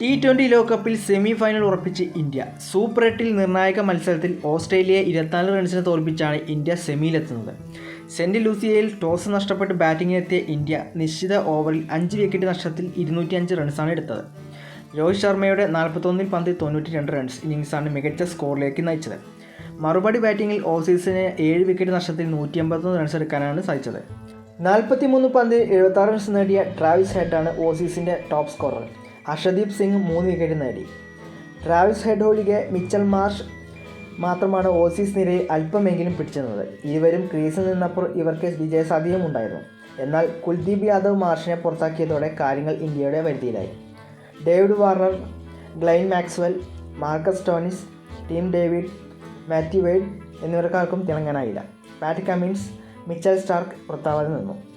T twenty ലോകകപ്പിൽ semi final ഉറപ്പിച്ച് India. Super എട്ടിൽ നിർണായക മത്സരത്തിൽ ഓസ്ട്രേലിയയെ ഇരുപത്തിനാല് റൺസിന് തോൽപ്പിച്ചാണ് ഇന്ത്യ സെമിയിലെത്തുന്നത് സെന്റ് ലൂസിയയിൽ ടോസ് നഷ്ടപ്പെട്ട് ബാറ്റിങ്ങിനെത്തിയ ഇന്ത്യ നിശ്ചിത ഓവറിൽ അഞ്ച് വിക്കറ്റ് നഷ്ടത്തിൽ ഇരുന്നൂറ്റി അഞ്ച് റൺസാണ് എടുത്തത്. രോഹിത് ശർമ്മയുടെ നാൽപ്പത്തൊന്നിൽ പന്തിൽ തൊണ്ണൂറ്റി രണ്ട് റൺസ് ഇന്നിങ്സാണ് മികച്ച സ്കോറിലേക്ക് നയിച്ചത്. മറുപടി ബാറ്റിങ്ങിൽ ഓസീസിന് ഏഴ് വിക്കറ്റ് നഷ്ടത്തിൽ നൂറ്റി അമ്പത്തൊന്ന് റൺസ് എടുക്കാനാണ് സാധിച്ചത്. നാൽപ്പത്തിമൂന്ന് പന്തിൽ എഴുപത്താറ് റൺസ് നേടിയ ട്രാവിസ് ഹെഡാണ് ഓസീസിന്റെ ടോപ്പ് സ്കോറർ ഹർഷദീപ് സിംഗ് മൂന്ന് വിക്കറ്റ് നേടി. ട്രാവിസ് ഹെഡ് ഒഴികെ മിച്ചൽ മാർഷ് മാത്രമാണ് ഓസീസ് നിരയിൽ അല്പമെങ്കിലും പിടിച്ചിരുന്നത്. ഇരുവരും ക്രീസിൽ നിന്നപ്പോൾ ഇവർക്ക് വിജയസാധ്യതയും ഉണ്ടായിരുന്നു. എന്നാൽ കുൽദീപ് യാദവ് മാർഷിനെ പുറത്താക്കിയതോടെ കാര്യങ്ങൾ ഇന്ത്യയുടെ വരുതിയിലായി David Warner Glenn Maxwell Marcus Stoinis Tim David Matthew Wade എന്നിവർക്കാർക്കും തിളങ്ങാനായില്ല. പാറ്റ് കമ്മിൻസ് മിച്ചൽ സ്റ്റാർക്ക് പുറത്താവാതെ നിന്നു.